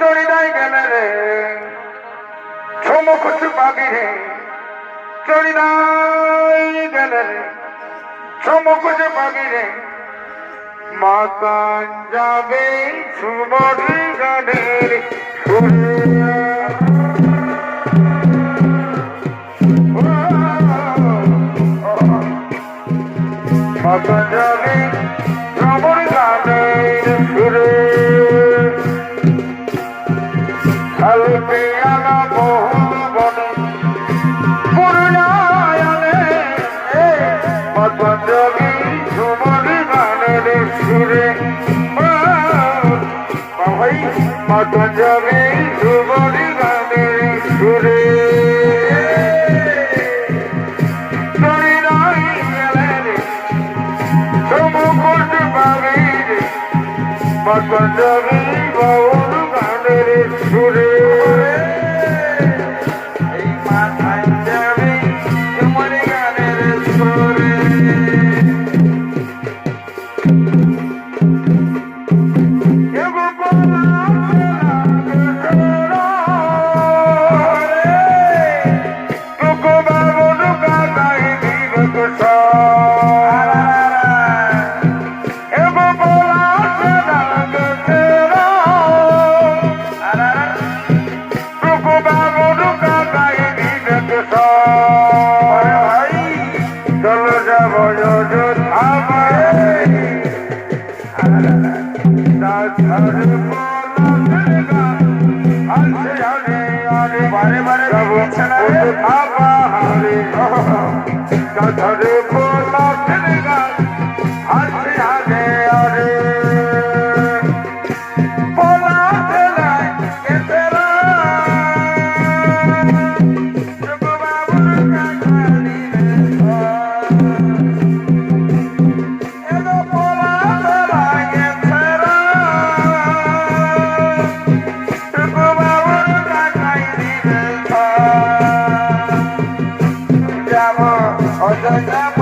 চড়িদাই গেলে রে। ঝুমুক চুপাবি রে চড়িদাই গেলে রে। ঝুমুক চুপাবি রে মাতান যাবে সুবর গানের মাতান যাবে সুবর গানের সুরে Bakın da bir baba কাঠরে পোলা ছেলে গাছ হাসি হাসে আরে পোলা ছেলে কেতেরা বাবুর কাঠারি amor. da.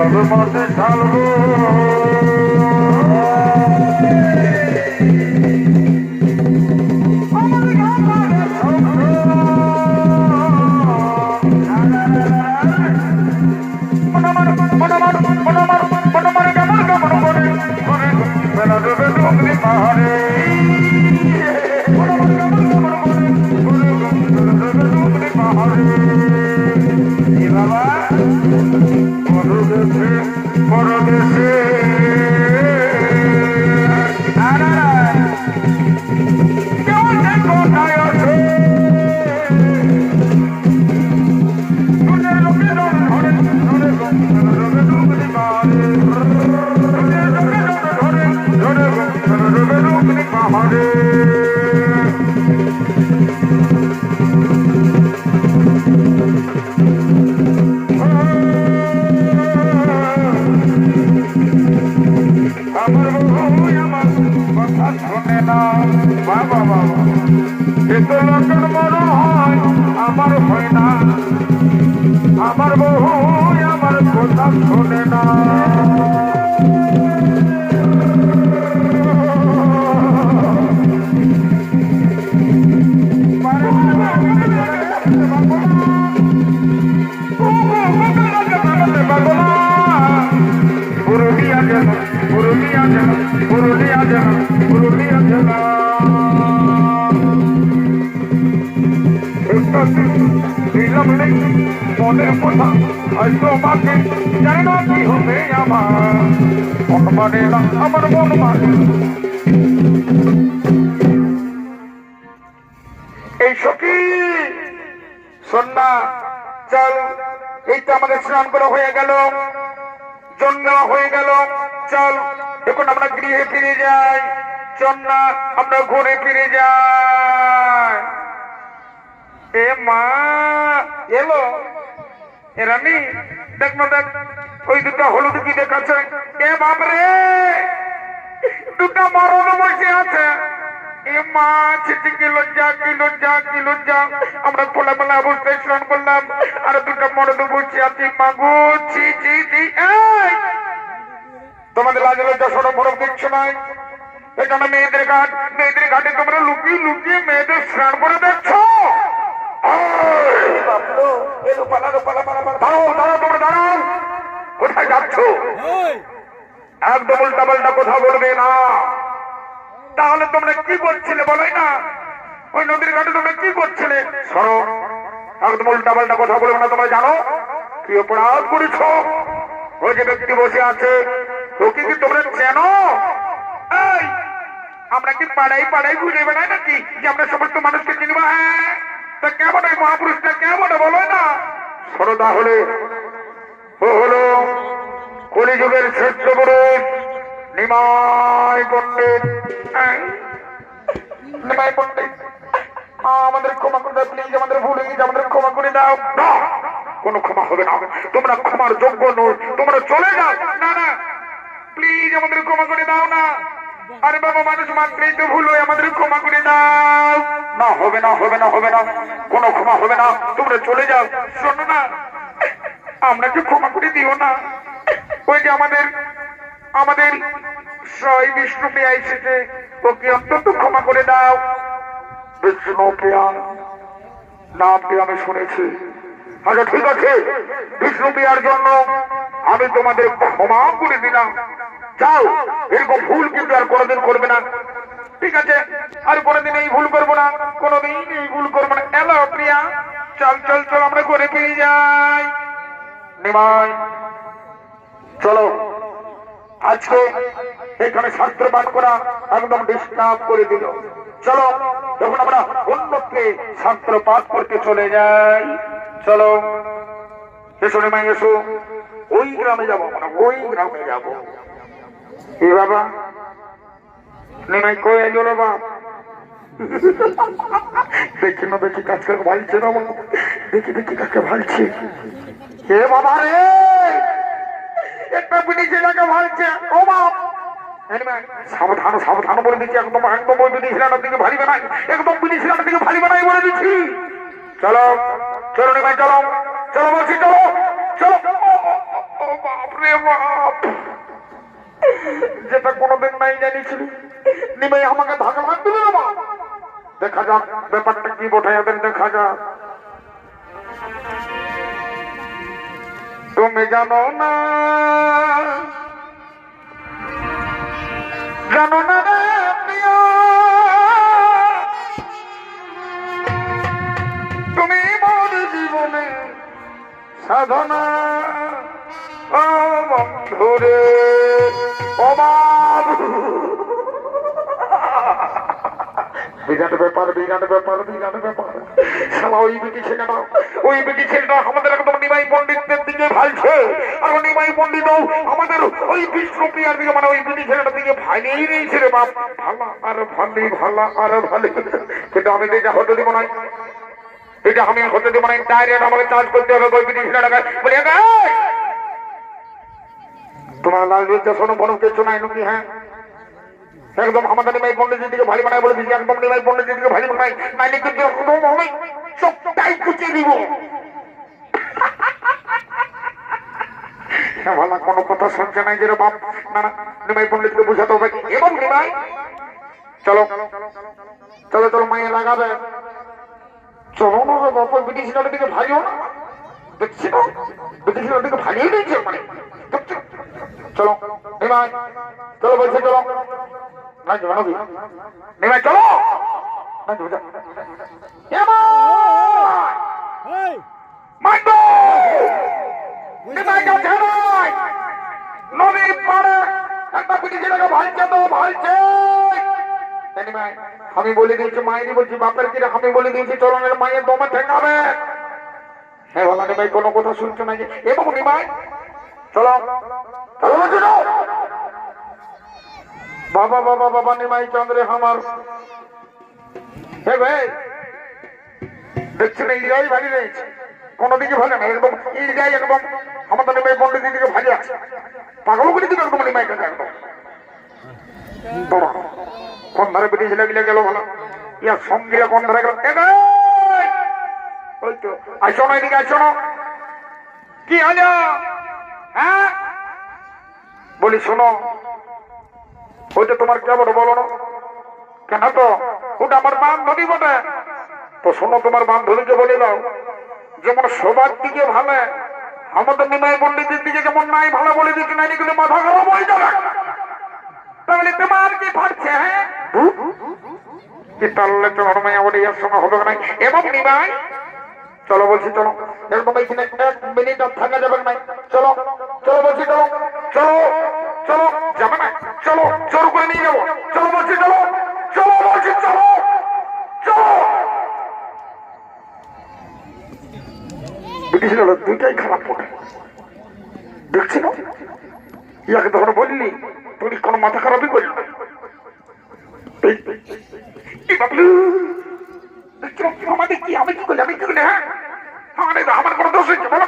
ঢালব মরতে ঢালব Thank you. পরদেশে মন এই সখী, শোন না, চল, এই তো আমাদের স্নান করা হয়ে গেল হয়ে গেল এখন আমরা গৃহে ফিরে যাই আমরা ঘুরে ফিরে যাই। এ মা, এলো, এ রানী, দেখ না, দেখ, ওই দুটো হলুদ কি দেখাচ্ছে? এ বাপরে! দুটো মরণ বসে আছে। এ মা ছিটি কি আমরা খোলামেলা করলাম। আর দুটো মরণ বসে আছে। মাগো ছি ছি ছি তোমাদের লাজ লজ্জা সরম ফরম কিচ্ছু নাই এটা না মেয়েদের ঘাট মেয়েদের তোমরা লুকিয়ে লুকিয়ে মেয়েদের স্নান করে দেখছ। দাঁড়াও, দাঁড়াও, তোমরা দাঁড়াও। কোথায় যাচ্ছ? একদম উল্টা পাল্টা কথা বলবে না। তাহলে তোমরা কি করছিলে বলোই না? ওই নদীর ঘাটে তোমরা কি করছিলে? সরো একদম উল্টা পাল্টা কথা বলবে না, তোমরা জানো? কি অপরাধ করেছ? ওই যে ব্যক্তি বসে আছে ওকে কি তোমরা চেনো? এই, আমরা কি পাড়াই পাড়াই ঘুরে বেড়াই নাকি? যে আমরা সমস্ত মানুষকে চিনব হ্যাঁ? তা কেমন ওই মহাপুরুষটা, কেমন বলো না? সরদা হলে ও হলো কলিযুগের শ্রেষ্ঠ পুরুষ নিমাই পণ্ডিত? নিমাই পণ্ডিত আমাদের ক্ষমা করে দাও প্লিজ আমাদের ভুল হয়ে গেছে আমাদের ক্ষমা করে দাও। না কোনো ক্ষমা হবে না। তোমরা ক্ষমার যোগ্য নয় তোমরা চলে যাও। না না প্লিজ আমাদের ক্ষমা করে দাও না। আরে বাবা মানুষ মাত্রই তো ভুল হয় আমাদের ক্ষমা করে দাও। না হবে না হবে না হবে না কোনো ক্ষমা হবে না। তোমরা চলে যাও। শোনো না আমরা কি ক্ষমা করে দিও না ওই যে আমাদের আমাদের বিষ্ণু পেয়া এসেছে ওকে অন্তত ক্ষমা করে দাও। বিষ্ণু পেয়া নামটি আমি শুনেছি? আচ্ছা ঠিক আছে। বিষ্ণু পেয়ার জন্য আমি তোমাদের ক্ষমা করে দিলাম। যাও, এরকম ভুল কিন্তু আর কোনোদিন করবে না। ঠিক আছে, আর কোনোদিন এই ভুল করব না। কোনোদিন এই ভুল করব না। এলো প্রিয়া, চল চল চল, আমরা করে ফিরে যাই। নিমাই। আজকে এখানে পাঠ করা একদম ডিস্টার্ব করে দিল। চলো এখন আমরা অন্যত্রে শাস্ত্র পাঠ করতে চলে যাই, চলো এসো নিমাই এসো ওই গ্রামে যাব মানে ওই গ্রামে যাব। এ বাবা? নিমাই কই এলো রে বাপ? দেখি না, দেখি কাজকে ভালছে না দেখি দেখি কাকে ভালছে। হে বাবা রে? একটা এনিমে, সাবধান সাবধান বলে একদম একদম একদম দিকে বলে চলো চলো নিমাই চলো। চলো চলো চলো। ও, ও বাপ যেটা কোনোদিন নাই জানিছিলি নিমাই আমাকে ধাক্কা দিবে না দেখা যাক ব্যাপারটা কি এদের দেখা যাক। তুমি জানো না। জানো না তুমি মোর জীবনে সাধনা। ও বন্ধুরে বিরাট ব্যাপার বিরাট ব্যাপার বিরাট ব্যাপার। ওই বিটি ছেলেটা, ওই বিটি ছেলেটা আমাদের একদম নিমাই পণ্ডিতদের দিকে ভালছে। আর ওই নিমাই পণ্ডিত আমাদের ওই বিষ্ণু প্রিয়ার দিকে মানে ওই বিটি ছেলেটার দিকে ভাইলেই রয়েছে রে বাপ। ভালা আর ভালি, ভালা আর ভালি। কিন্তু আমি হতে দিব এটা আমি হতে দিব ডাইরেক্ট আমাকে চার্জ করতে হবে ওই বিটি ছেলেটাকে। তোমার লাল শোনো বনো কিছু নাই নাকি হ্যাঁ? একদম আমাদের নিমাই পণ্ডিতের দিকে ভারী বানায় বলে দিচ্ছি একদম নিমাই পণ্ডিতের দিকে ভারী বানাই নাইলে কিন্তু সবটাই কুচিয়ে দিব। ভালো কোনো কথা শুনছে নাই যে বাপ? না না নিমাই পণ্ডিতকে বুঝাতে হবে এবং নিমাই চলো চলো চলো মাইয়ে লাগাবে। চলো না বাপ ওই ব্রিটিশ দিকে ভারিও না। দেখছি না দেখছি না ভাগিয়ে দিয়েছে মানে। চলো নিমাই চলো বলছে চলো। না নিমাই চলো। না! মাইন্ডো! আমি বলে দিয়েছি, মায়েরই বলছি, বাপের কিরে, আমি বলে দিয়েছি চলনের মায়ের দমে ঠেকাবে। হ্যাঁ বলা নিমাই কোনো কথা শুনছো না যে এবং নিমাই চলো। চলো বাবা বাবা বাবা নিমাই চন্দ্রে আমার হে ভাই, দেখছি ইন্ডিয়াই ভারী রয়েছে। কোনো দিকে ভালো না, একদম ইন্ডিয়াই একদম আমাদের নিমাই পন্ডিত দিকে ভারী আছে পাগল করে দিবে একদম নিমাইটা একদম। বাবা কোন ধারে ব্রিটিশ লাগলে গেল ভালো। ইয়া সঙ্গে কোন ধারে গেল ওই তো, আসো না এদিকে, আসো না। কি হলো? হ্যাঁ? বলি, শোনো। ওইটা তোমার কে বড় বলো না? কেন তো? ওটা আমার বান্ধবী বটে। তো শোনো, তোমার বান্ধবীকে বলে দাও যেমন সবার দিকে ভালো। আমাদের নিমাই পণ্ডিতের দিকে যেমন নাই, ভালো বলে দিচ্ছি না এগুলো মাথা খারাপ হয়ে যাবে। তাহলে তোমার কি ফাটছে হ্যাঁ? তাহলে তো হরমাই আমার ইয়ার সঙ্গে হবে না। এবং নিমাই, চলো বলছি, চলো। এরকম এখানে এক মিনিট থাকা যাবে না। চলো চলো বলছি, চলো চলো চলো, যাবে না। চলো জোর করে নিয়ে যাব। চলো বলছি, চলো চলো বলছি চলো চলো ব্রিটিশ দুইটাই খারাপ পড়ে। দেখছি ইয়াকে তখন বললি, তুমি কোনো মাথা খারাপই করলি কি, আমি কি আমি কি হ্যাঁ? আমার কোনো দোষ হয়েছে, বলো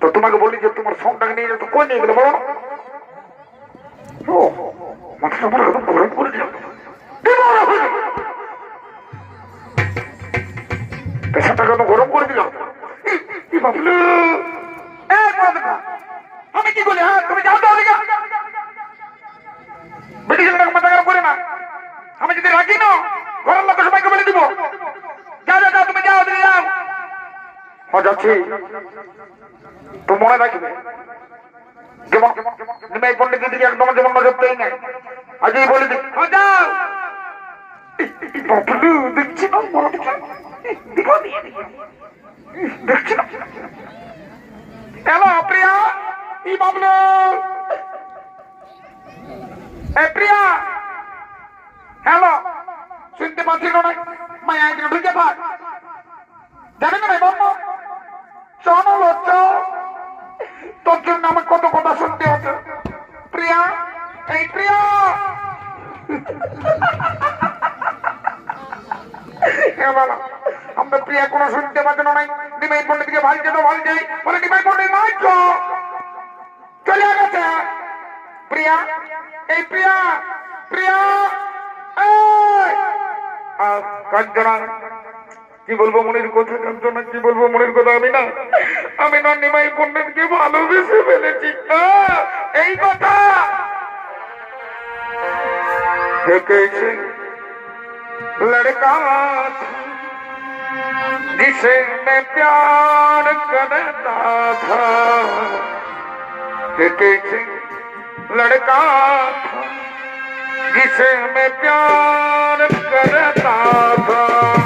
তো তোমাকে বলি যে, তোমার ফোনটাকে নিয়ে যেত কই নিয়ে গেলে, বলো মাথাটা আমার গরম করে দিল। পেশাটাকে একদম গরম করে দিল কি বাবলু এই বাবলু, আমি কি করি হ্যাঁ তুমি যাও তো ওদিকে ব্রিটিশের মাথা করে না। আমি যদি রাখি না ঘরের লোক সবাইকে বলে দিব। যাও যাও তুমি যাও ওদিকে যাও। যাচ্ছি। তো মনে রাখবে যেমন নিমাই পণ্ডিত দিকে একদম যেমন নজর দেয় নাই আজই বলে দিই। যাও। বাবলু দেখছি না দেখছি না। হ্যালো প্রিয়া ই প্রিয়া হ্যালো শুনতে পাচ্ছি না মায়া এখানে ঢুকে থাক শোনো লজ্জ তোর জন্য আমার কত কথা শুনতে হতো প্রিয়া এই প্রিয়া হ্যাঁ আমরা প্রিয়া কোনো শুনতে পাচ্ছি না নাই নিমাই পণ্ডিতকে ভালছে তো ভাল যাই বলে নিমাই পণ্ডিত নাই তো চলে গেছে প্রিয়া এই প্রিয়া প্রিয়া এই! আহ, কাঞ্চনা কি বলবো মনির কথা কাঞ্চনা কি বলবো মনির কথা আমি না আমি না নিমাই পণ্ডিতকে ভালোবেসে ফেলেছি আহ, এই কথা দেখেছে लड़का था मैं प्यार करता था लड़का मैं प्यार करता था